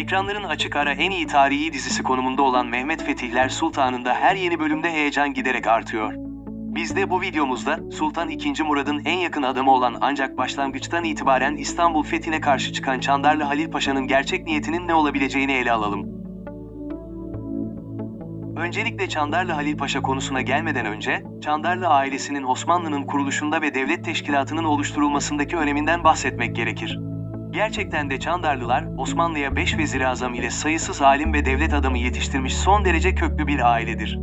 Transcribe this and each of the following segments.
Ekranların açık ara en iyi tarihi dizisi konumunda olan Mehmet Fetihler Sultan'ında her yeni bölümde heyecan giderek artıyor. Biz de bu videomuzda Sultan II. Murad'ın en yakın adamı olan ancak başlangıçtan itibaren İstanbul fethine karşı çıkan Çandarlı Halil Paşa'nın gerçek niyetinin ne olabileceğini ele alalım. Öncelikle Çandarlı Halil Paşa konusuna gelmeden önce, Çandarlı ailesinin Osmanlı'nın kuruluşunda ve devlet teşkilatının oluşturulmasındaki öneminden bahsetmek gerekir. Gerçekten de Çandarlılar, Osmanlı'ya 5 vezir azam ile sayısız alim ve devlet adamı yetiştirmiş son derece köklü bir ailedir.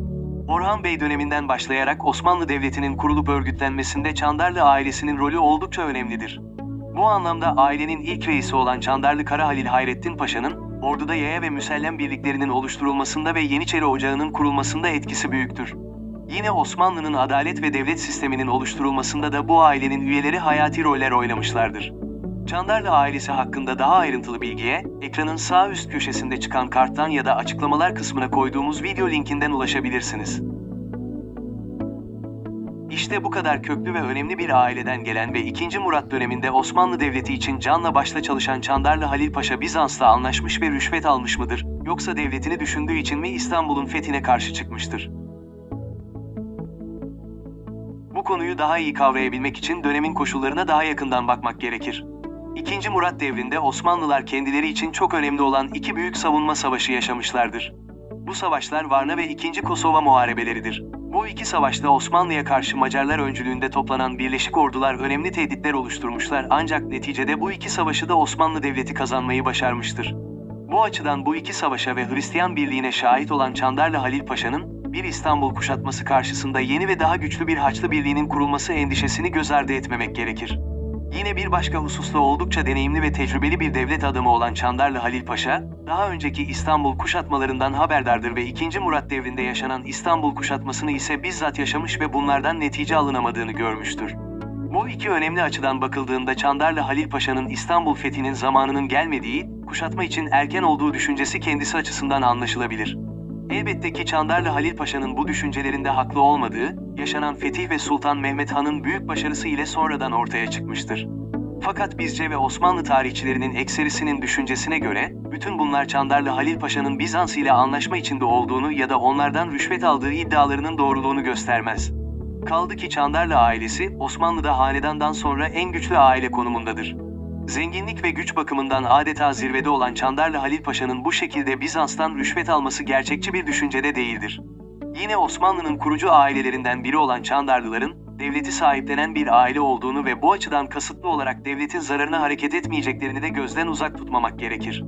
Orhan Bey döneminden başlayarak Osmanlı Devleti'nin kurulup örgütlenmesinde Çandarlı ailesinin rolü oldukça önemlidir. Bu anlamda ailenin ilk reisi olan Çandarlı Kara Halil Hayrettin Paşa'nın, orduda yaya ve müsellem birliklerinin oluşturulmasında ve Yeniçeri Ocağı'nın kurulmasında etkisi büyüktür. Yine Osmanlı'nın adalet ve devlet sisteminin oluşturulmasında da bu ailenin üyeleri hayati roller oynamışlardır. Çandarlı ailesi hakkında daha ayrıntılı bilgiye, ekranın sağ üst köşesinde çıkan karttan ya da açıklamalar kısmına koyduğumuz video linkinden ulaşabilirsiniz. İşte bu kadar köklü ve önemli bir aileden gelen ve 2. Murat döneminde Osmanlı Devleti için canla başla çalışan Çandarlı Halil Paşa Bizans'la anlaşmış ve rüşvet almış mıdır, yoksa devletini düşündüğü için mi İstanbul'un fethine karşı çıkmıştır? Bu konuyu daha iyi kavrayabilmek için dönemin koşullarına daha yakından bakmak gerekir. İkinci Murat devrinde Osmanlılar kendileri için çok önemli olan iki büyük savunma savaşı yaşamışlardır. Bu savaşlar Varna ve İkinci Kosova muharebeleridir. Bu iki savaşta Osmanlı'ya karşı Macarlar öncülüğünde toplanan birleşik ordular önemli tehditler oluşturmuşlar ancak neticede bu iki savaşı da Osmanlı Devleti kazanmayı başarmıştır. Bu açıdan bu iki savaşa ve Hristiyan birliğine şahit olan Çandarlı Halil Paşa'nın bir İstanbul kuşatması karşısında yeni ve daha güçlü bir Haçlı Birliği'nin kurulması endişesini göz ardı etmemek gerekir. Yine bir başka hususta oldukça deneyimli ve tecrübeli bir devlet adamı olan Çandarlı Halil Paşa, daha önceki İstanbul kuşatmalarından haberdardır ve 2. Murat devrinde yaşanan İstanbul kuşatmasını ise bizzat yaşamış ve bunlardan netice alınamadığını görmüştür. Bu iki önemli açıdan bakıldığında Çandarlı Halil Paşa'nın İstanbul fethinin zamanının gelmediği, kuşatma için erken olduğu düşüncesi kendisi açısından anlaşılabilir. Elbette ki Çandarlı Halil Paşa'nın bu düşüncelerinde haklı olmadığı, yaşanan Fetih ve Sultan Mehmet Han'ın büyük başarısı ile sonradan ortaya çıkmıştır. Fakat bizce ve Osmanlı tarihçilerinin ekserisinin düşüncesine göre, bütün bunlar Çandarlı Halil Paşa'nın Bizans ile anlaşma içinde olduğunu ya da onlardan rüşvet aldığı iddialarının doğruluğunu göstermez. Kaldı ki Çandarlı ailesi, Osmanlı'da hanedandan sonra en güçlü aile konumundadır. Zenginlik ve güç bakımından adeta zirvede olan Çandarlı Halil Paşa'nın bu şekilde Bizans'tan rüşvet alması gerçekçi bir düşüncede değildir. Yine Osmanlı'nın kurucu ailelerinden biri olan Çandarlıların, devleti sahiplenen bir aile olduğunu ve bu açıdan kasıtlı olarak devletin zararına hareket etmeyeceklerini de gözden uzak tutmamak gerekir.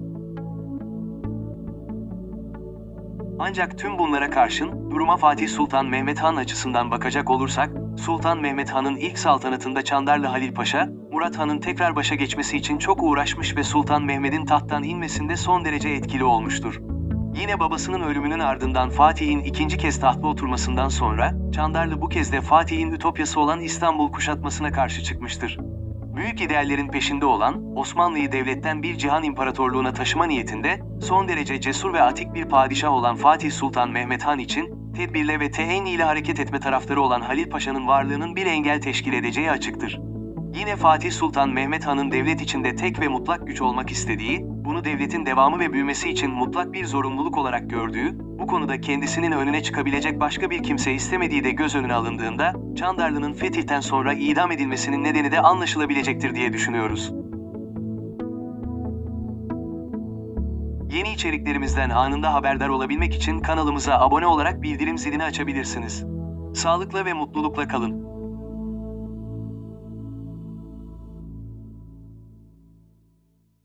Ancak tüm bunlara karşın, duruma Fatih Sultan Mehmet Han açısından bakacak olursak, Sultan Mehmet Han'ın ilk saltanatında Çandarlı Halil Paşa, Murat Han'ın tekrar başa geçmesi için çok uğraşmış ve Sultan Mehmet'in tahttan inmesinde son derece etkili olmuştur. Yine babasının ölümünün ardından Fatih'in ikinci kez tahta oturmasından sonra, Çandarlı bu kez de Fatih'in ütopyası olan İstanbul kuşatmasına karşı çıkmıştır. Büyük ideallerin peşinde olan, Osmanlı'yı devletten bir cihan imparatorluğuna taşıma niyetinde, son derece cesur ve atik bir padişah olan Fatih Sultan Mehmet Han için, tedbirle ve teenni ile hareket etme taraftarı olan Halil Paşa'nın varlığının bir engel teşkil edeceği açıktır. Yine Fatih Sultan Mehmet Han'ın devlet içinde tek ve mutlak güç olmak istediği, bunu devletin devamı ve büyümesi için mutlak bir zorunluluk olarak gördüğü, bu konuda kendisinin önüne çıkabilecek başka bir kimse istemediği de göz önüne alındığında, Çandarlı'nın fetihten sonra idam edilmesinin nedeni de anlaşılabilecektir diye düşünüyoruz. Yeni içeriklerimizden anında haberdar olabilmek için kanalımıza abone olarak bildirim zilini açabilirsiniz. Sağlıkla ve mutlulukla kalın.